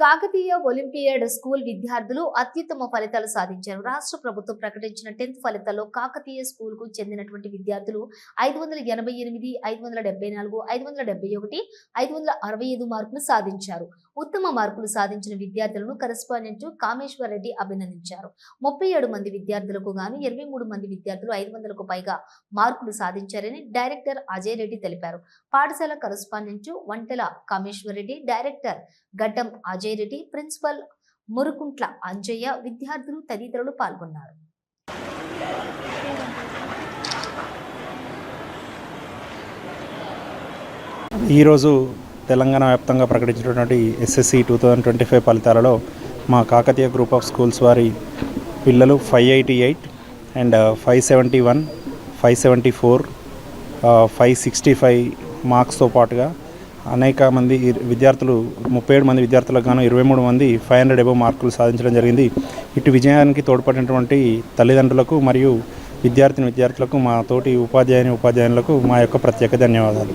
Kakatiya olympiad school విద్యార్థులు అత్యుత్తమ ఫలితాలు సాధించారు. రాష్ట్ర ప్రభుత్వం ప్రకటించిన టెన్త్ ఫలితాల్లో కాకతీయ స్కూల్కు చెందినటువంటి విద్యార్థులు ఐదు వందల ఎనభై ఎనిమిది ఐదు వందల నాలుగు ఐదు వందల ఒకటి ఐదు వందల అరవై ఐదు మార్కులు సాధించారు. ఉత్తమ మార్కులు సాధించిన విద్యార్థులను కరెస్పాండెంట్ కామేశ్వర రెడ్డి అభినందించారు. ముప్పై ఏడు మంది విద్యార్థులకు గాను ఇరవై మూడు మంది విద్యార్థులు ఐదు వందలకు పైగా మార్కులు సాధించారని డైరెక్టర్ అజయ్ రెడ్డి తెలిపారు. పాఠశాల correspondent Vantela Kameshwar Reddy director Gaddam Ajay Reddy principal Murukuntla Anjaiah విద్యార్థులు తదితరులు పాల్గొన్నారు. ఈరోజు తెలంగాణ వ్యాప్తంగా ప్రకటించినటువంటి SSC two thousand twenty five ఫలితాలలో మా కాకతీయ గ్రూప్ ఆఫ్ స్కూల్స్ వారి పిల్లలు five eighty eight and uh, five seventy one five seventy four uh, five sixty five మార్క్స్తో పాటుగా అనేక మంది విద్యార్థులు ముప్పై ఏడు మంది విద్యార్థులకు గాను ఇరవై మూడు మంది ఫైవ్ హండ్రెడ్ ఎబో మార్కులు సాధించడం జరిగింది. ఇటు విజయానికి తోడ్పడినటువంటి తల్లిదండ్రులకు మరియు విద్యార్థిని విద్యార్థులకు మా తోటి ఉపాధ్యాయుని ఉపాధ్యాయులకు మా యొక్క ప్రత్యేక ధన్యవాదాలు.